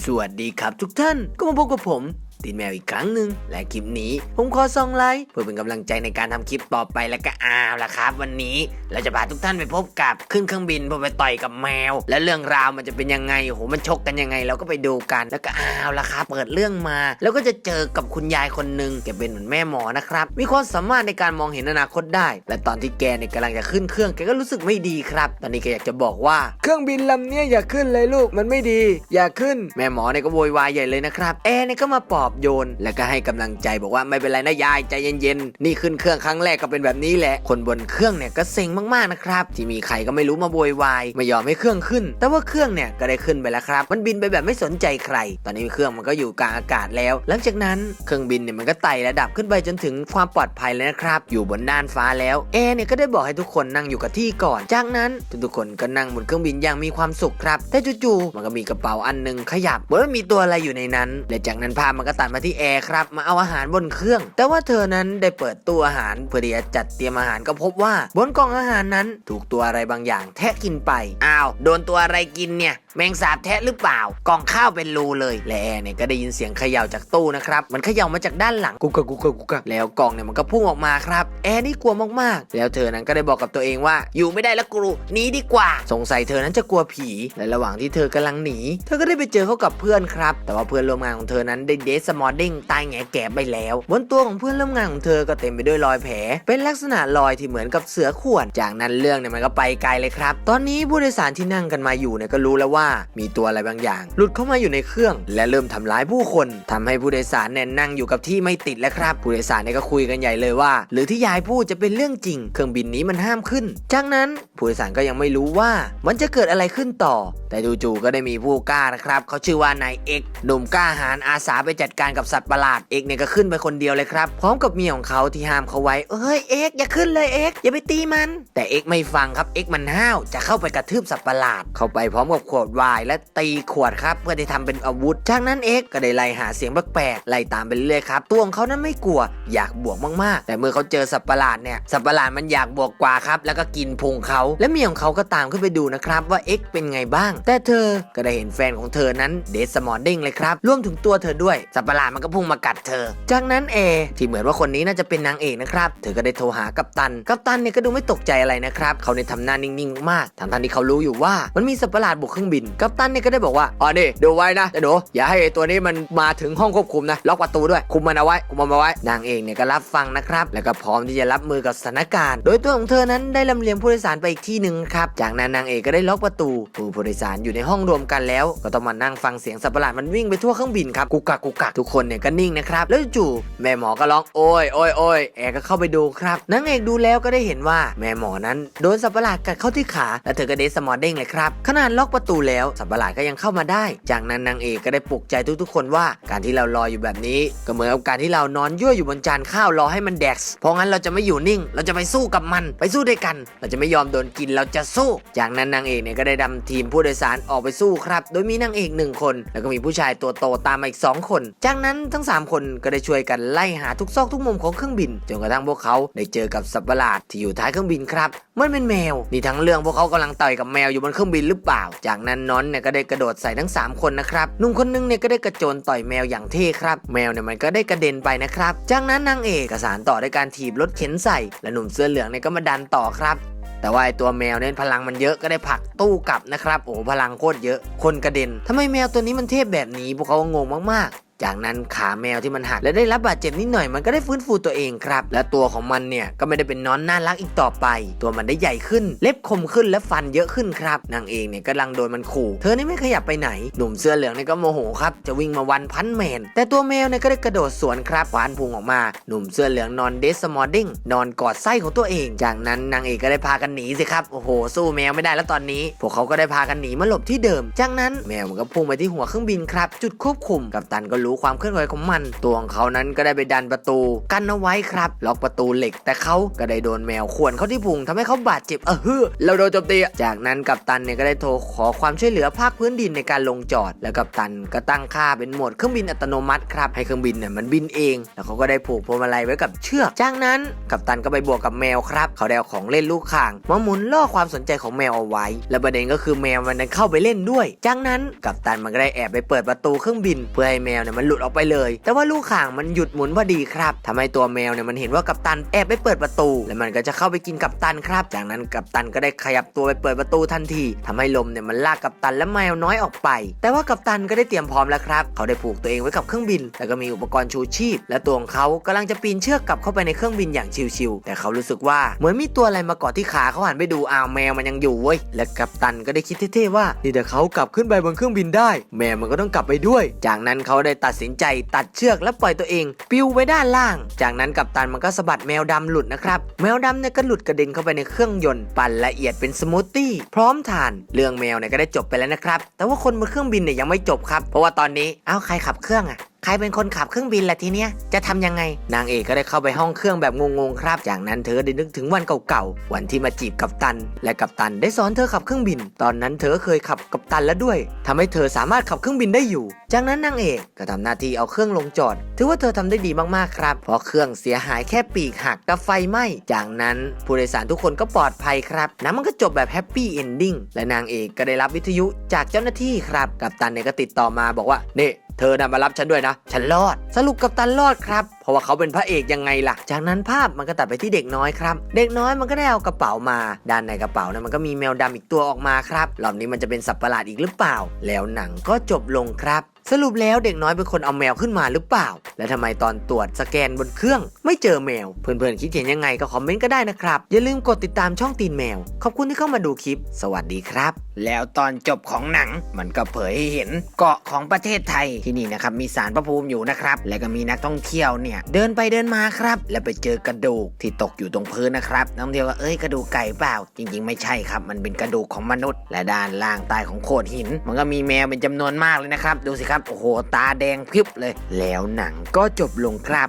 สวัสดีครับทุกท่าน ก็มาพบกับผม ตีนแมวอีกครั้งหนึ่งและคลิปนี้ ผมขอซองไลค์เพื่อเป็นกำลังใจในการทำคลิปต่อไปและก็อ้าวละครับ วันนี้เราจะพาทุกท่านไปพบกับขึ้นเครื่องบินเพื่อไปต่อยกับแมว และเรื่องราวมันจะเป็นยังไงโอ้โหมันชกกันยังไง เราก็ไปดูกันแล้วก็อ้าวละครับเปิดเรื่องมา แล้วก็จะเจอกับคุณยายคนหนึ่งแกเป็นเหมือนแม่หมอนะครับมีความสามารถในการมองเห็นอนาคตได้ และตอนที่แกเนี่ยกำลังจะขึ้นเครื่องแกก็รู้สึกไม่ดีครับ ตอนนี้แกอยากจะบอกว่าเครื่องบินลำเนี้ยอย่าขึ้นเลยลูกมันไม่ดี อย่าขึ้นแม่หมอเนี่ยก็โวยวายใหญ่เลยนะครับแอร์เนี่ยก็มาปลอบโยน แล้วก็ให้กำลังใจบอกว่าไม่เป็นไรนะยายใจเย็นๆนี่ขึ้นเครื่องครั้งแรกก็เป็นแบบนี้แหละ คนบนเครื่องเนี่ยก็เซ็งมากๆนะครับที่มีใครก็ไม่รู้มาโวยวายไม่ยอมให้เครื่องขึ้น แต่ว่าเครื่องเนี่ยก็ได้ขึ้นไปแล้วครับ มันบินไปแบบไม่สนใจใคร ตอนนี้เครื่องมันก็อยู่กลางอากาศแล้ว หลังจากนั้นเครื่องบินเนี่ยมันก็ไต่ระดับขึ้นไปจนถึงความปลอดภัยแล้วนะครับ อยู่บนน่านฟ้าแล้วแอร์เนี่ยก็ได้บอกให้ทุกคนนั่งอยู่กับที่ก่อน จากนั้นทุกๆคนก็นั่งบนเครื่องบินอย่างมีความสุขครับ แต่จู่ๆมันก็มีกระเป๋าอันหนึงขยับเหมือนมีตัวอะไรอยู่ในนั้น และจากนั้นภาพมันก็ตัดมาที่แอร์ครับ มาเอาอาหารบนเครื่อง แต่ว่าเธอนั้นได้เปิดตู้อาหารเพื่อที่จะจัดเตรียมอาหารก็พบว่า บนกล่องอาหารนั้นถูกตัวอะไรบางอย่าง แทะกินไป อ้าว โดนตัวอะไรกินเนี่ยแมงสาบแทะหรือเปล่ากล่องข้าวเป็นรูเลยและแอร์เนี่ยก็ได้ยินเสียงเขย่าจากตู้นะครับมันเขย่ามาจากด้านหลังกุกกะกุกกะกุกกะแล้วกล่องเนี่ยมันก็พุ่งออกมาครับแอร์นี่กลัวมากๆ แล้วเธอนั้นก็ได้บอกกับตัวเองว่า อยู่ไม่ได้แล้วกรูหนีดีกว่า สงสัยเธอนั้นจะกลัวผี และระหว่างที่เธอกำลังหนี เธอก็ได้ไปเจอเข้ากับเพื่อนครับ แต่ว่าเพื่อนร่วมงานของเธอนั้นได้เดสมอร์ดิ้งตายแงแก่ไปแล้ว บนตัวของเพื่อนร่วมงานของเธอก็เต็มไปด้วยรอยแผล เป็นลักษณะรอยที่เหมือนกับเสือข่วน จากนั้นเรื่องเนี่ยมันก็ไปไกลเลยครับ ตอนนี้ผู้โดยสารที่นั่งกันมาอยู่เนี่ยก็รู้แล้วว่า มีตัวอะไรบางอย่าง หลุดเข้ามาอยู่ในเครื่อง และเริ่มทำร้ายผู้คนทำให้ผู้โดยสารเนี่ยนั่งอยู่กับที่ไม่ติดแล้วครับผู้โดยสารเนี่ยก็คุยกันใหญ่เลยว่า หรือที่ยายพูดจะเป็นเรื่องจริง เครื่องบินนี้มันห้ามขึ้น จากนั้นผู้โดยสารก็ยังไม่รู้ว่ามันจะเกิดอะไรขึ้นต่อ แต่จู่ๆก็ได้มีผู้กล้านะครับเขาชื่อว่านายเอกหนุ่มกล้าหาญอาสาไปจัดการกับสัตว์ประหลาดเอกเนี่ยก็ขึ้นไปคนเดียวเลยครับ พร้อมกับเมียของเขาที่ห้ามเขาไว้เอ้ยเอกอย่าขึ้นเลยเอกอย่าไปตีมัน แต่เอกไม่ฟังครับเอกมันห้าวจะเข้าไปกระทืบสัตว์ประหลาด เข้าไปพร้อมกับขวดไวน์และตีขวดครับเพื่อที่ทำเป็นอาวุธ จากนั้นเอกก็ได้ไล่หาเสียงแปลกๆไล่ตามไปเรื่อยครับตัวของเขานั้นไม่กลัว อยากบวกมากๆ แต่เมื่อเขาเจอสัตว์ประหลาดเนี่ยสัตว์ประหลาดมันอยากบวกกว่าครับแล้วก็กินพุงเขาและเมียของเขาก็ตามขึ้นไปดูนะครับว่าเอ็กเป็นไงบ้าง แต่เธอก็ได้เห็นแฟนของเธอนั้นเดสมอร์ดิ้งเลยครับรวมถึงตัวเธอด้วยสัตว์ประหลาดมันก็พุ่งมากัดเธอ จากนั้นเอที่เหมือนว่าคนนี้น่าจะเป็นนางเอกนะครับ เธอก็ได้โทรหากัปตัน กัปตันเนี่ยก็ดูไม่ตกใจอะไรนะครับ เขาเนี่ยทำหน้านิ่งๆมากทั้งๆที่เขารู้อยู่ว่ามันมีสัตว์ประหลาดบุกเครื่องบิน กัปตันเนี่ยก็ได้บอกว่า อ๋อนี่ดูไว้นะแต่หนูอย่าให้ตัวนี้มันมาถึงห้องควบคุมนะ ล็อกประตูด้วย คุมมันเอาไว้ คุมมันเอาไว้ นางเอกเนี่ยก็รับฟังนะครับ แล้วก็พร้อมที่จะรับมือกับสถานการณ์ โดยตัวของเธอนั้นได้ลำเลียงผู้โดยสารไปอีกที่หนึ่งครับ จากนั้นนางเอกก็ได้ล็อกประตู ผู้ผู้โดยสารอยู่ในห้องรวมกันแล้ว ก็ต้องมานั่งฟังเสียงสัตว์ประหลาดมันวิ่งไปทั่วเครื่องบินครับกุกกักกุกกักทุกคนเนี่ยก็นิ่งนะครับ แล้วจู่แม่หมอก็ร้องโอ้ยโอ้ยโอ้ยแอร์ก็เข้าไปดูครับนางเอกดูแล้วก็ได้เห็นว่าแม่หมอนั้นโดนสัตว์ประหลาดกัดเข้าที่ขา และเธอก็เดสมอร์เด้งเลยครับขนาดล็อกประตูแล้วสัตว์ประหลาดก็ยังเข้ามาได้ จากนั้นนางเอกก็ได้ปลุกใจทุกๆ คนว่าการที่เรารออยู่แบบนี้ ก็เหมือนกับการที่เรานอนยั่วอยู่บนจานข้าวรอให้มันแดกเพราะงั้นเราจะไม่อยู่นิ่ง เราจะไปสู้กับมัน ไปสู้ด้วยกัน เราจะไม่ยอมโดนกินเราจะสู้ จากนั้นนางเอกเนี่ยก็ได้ดำทีมผู้โดยสารออกไปสู้ครับ โดยมีนางเอกหนึ่งคน แล้วก็มีผู้ชายตัวโตตามมาอีก 2 คนจากนั้นทั้ง 3 คนก็ได้ช่วยกันไล่หาทุกซอกทุกมุมของเครื่องบินจนกระทั่งพวกเขาได้เจอกับสัตว์ประหลาดที่อยู่ท้ายเครื่องบินครับมันเป็นแมวนี่ทั้งเรื่องพวกเขากำลังต่อยกับแมวอยู่บนเครื่องบินหรือเปล่า จากนั้นน้อนเนี่ยก็ได้กระโดดใส่ทั้ง 3 คนนะครับหนุ่มคนนึงเนี่ยก็ได้กระโจนต่อยแมวอย่างเท่ครับ แมวเนี่ยมันก็ได้กระเด็นไปนะครับ จากนั้นนางเอกกสารต่อด้วยการถีบรถเข็นใส่และหนุ่มเสื้อเหลืองเนี่ยก็มาดันต่อครับแต่ว่าไอตัวแมวเนี่ยพลังมันเยอะก็ได้ผลักตู้กลับนะครับ โอ้พลังโคตรเยอะ คนกระเด็นทำไมแมวตัวนี้มันเทพแบบนี้พวกเขางงมากๆ จากนั้นขาแมวที่มันหักและได้รับบาดเจ็บนิดหน่อยมันก็ได้ฟื้นฟูตัวเองครับ และตัวของมันเนี่ยก็ไม่ได้เป็นน้อนน่ารักอีกต่อไป ตัวมันได้ใหญ่ขึ้น เล็บคมขึ้นและฟันเยอะขึ้นครับนางเองเนี่ยกำลังโดนมันขู่ เธอนี่ไม่ขยับไปไหน หนุ่มเสื้อเหลืองเนี่ยก็โมโหครับจะวิ่งมาวันพันแมนแต่ตัวแมวเนี่ยก็ได้กระโดดสวนครับควานพุงออกมา หนุ่มเสื้อเหลืองนอนเดสมอร์ดิ้งนอนกอดไส้ของตัวเอง จากนั้นนางเอกก็ได้พากันหนีสิครับโอ้โห สู้แมวไม่ได้แล้วตอนนี้ พวกเขาก็ได้พากันหนีมาหลบที่เดิม จากนั้นแมวมันก็พุ่งไปที่หัวเครื่องบินครับ จุดควบคุมกับตันก็รู้รู้ความเคลื่อนไหวของมัน ตัวของเขานั้นก็ได้ไปดันประตู กันเอาไว้ครับ ล็อกประตูเหล็ก แต่เขาก็ได้โดนแมวข่วนเขาที่พุงทำให้เขาบาดเจ็บเออฮือแล้วโดนโจมตีจากนั้นกัปตันเนี่ยก็ได้โทรขอความช่วยเหลือภาคพื้นดินในการลงจอด แล้วกัปตันก็ตั้งค่าเป็นโหมดเครื่องบินอัตโนมัติครับให้เครื่องบินเนี่ยมันบินเอง แล้วเขาก็ได้ผูกพวงมาลัยไว้กับเชือกจากนั้นกัปตันก็ไปบวกกับแมวครับ เขาได้เอาของเล่นลูกข่างมาหมุนล่อความสนใจของแมวเอาไว้ และประเด็นก็คือแมวมันนั้นเข้าไปเล่นด้วย จากนั้นกัปตันมันก็ได้แอบไปเปิดประตูเครื่องบิน เพื่อให้แมวเนี่ยมันหลุดออกไปเลย แต่ว่าลูกข่างมันหยุดหมุนพอดีครับทำให้ตัวแมวเนี่ยมันเห็นว่ากัปตันแอบไปเปิดประตู และมันก็จะเข้าไปกินกัปตันครับ จากนั้นกัปตันก็ได้ขยับตัวไปเปิดประตูทันทีทำให้ลมเนี่ยมันลากกัปตันและแมวน้อยออกไป แต่ว่ากัปตันก็ได้เตรียมพร้อมแล้วครับ เขาได้ผูกตัวเองไว้กับเครื่องบิน แล้วก็มีอุปกรณ์ชูชีพ และตัวของเขากำลังจะปีนเชือกกลับเข้าไปในเครื่องบินอย่างชิวๆแต่เขารู้สึกว่าเหมือนมีตัวอะไรมาเกาะที่ขาเขาหันไปดูอ้าวแมวมันยังอยู่เว้ยและกัปตันก็ได้คิดเท่ๆว่านี่แต่เขากลับขึ้นไปบนเครื่องบินได้ แมวมันก็ต้องกลับไปด้วย จากนั้นเขาได้ตัดสินใจตัดเชือกและปล่อยตัวเองปลิวไปด้านล่าง จากนั้นกัปตันมันก็สะบัดแมวดำหลุดนะครับ แมวดำเนี่ยก็หลุดกระเด็นเข้าไปในเครื่องยนต์ปั่นละเอียดเป็นสมูทตี้พร้อมทาน เรื่องแมวเนี่ยก็ได้จบไปแล้วนะครับ แต่ว่าคนบนเครื่องบินเนี่ยยังไม่จบครับ เพราะว่าตอนนี้ เอ้าใครขับเครื่องอะ ใครเป็นคนขับเครื่องบินล่ะทีเนี้ยจะทำยังไง นางเอกก็ได้เข้าไปห้องเครื่องแบบงงๆครับ จากนั้นเธอได้นึกถึงวันเก่าๆวันที่มาจีบกัปตัน และกัปตันได้สอนเธอขับเครื่องบิน ตอนนั้นเธอเคยขับกัปตันแล้วด้วยทำให้เธอสามารถขับเครื่องบินได้อยู่ จากนั้นนางเอกก็ทำหน้าที่เอาเครื่องลงจอด ถือว่าเธอทำได้ดีมากๆครับเพราะเครื่องเสียหายแค่ปีกหักกับไฟไหม้จากนั้นผู้โดยสารทุกคนก็ปลอดภัยครับนังมันก็จบแบบแฮปปี้เอนดิ้งและนางเอกก็ได้รับวิทยุจากเจ้าหน้าที่ครับ กัปตันเนี่ยก็ติดต่อมาบอกว่าเนี่ เธอนะมารับฉันด้วยนะ ฉันรอด สรุปกับตันรอดครับเพราะว่าเขาเป็นพระเอกยังไงล่ะ จากนั้นภาพมันก็ตัดไปที่เด็กน้อยครับ เด็กน้อยมันก็ได้เอากระเป๋ามา ด้านในกระเป๋านะมันก็มีแมวดำอีกตัวออกมาครับรอบนี้มันจะเป็นสัตว์ประหลาดอีกหรือเปล่า แล้วหนังก็จบลงครับสรุปแล้วเด็กน้อยเป็นคนเอาแมวขึ้นมาหรือเปล่า และทำไมตอนตรวจสแกนบนเครื่อง ไม่เจอแมว เพื่อนๆคิดเห็นยังไงก็คอมเมนต์ก็ได้นะครับ อย่าลืมกดติดตามช่องตีนแมว ขอบคุณที่เข้ามาดูคลิป สวัสดีครับ แล้วตอนจบของหนัง มันก็เผยให้เห็นเกาะของประเทศไทยที่นี่นะครับมีสารพระภูมิอยู่นะครับ และก็มีนักท่องเที่ยวเนี่ยเดินไปเดินมาครับ แล้วไปเจอกระดูกที่ตกอยู่ตรงพื้นนะครับน้องเดียวก็เอ้ยกระดูกไก่เปล่า จริง ๆ ไม่ใช่ครับ มันเป็นกระดูกของมนุษย์ และด้านล่างใต้ของโขดหิน มันก็มีแมวเป็นจำนวนมากเลยนะครับ ดูสิครับโอ้โหตาแดงพริบเลย แล้วหนังก็จบลงครับ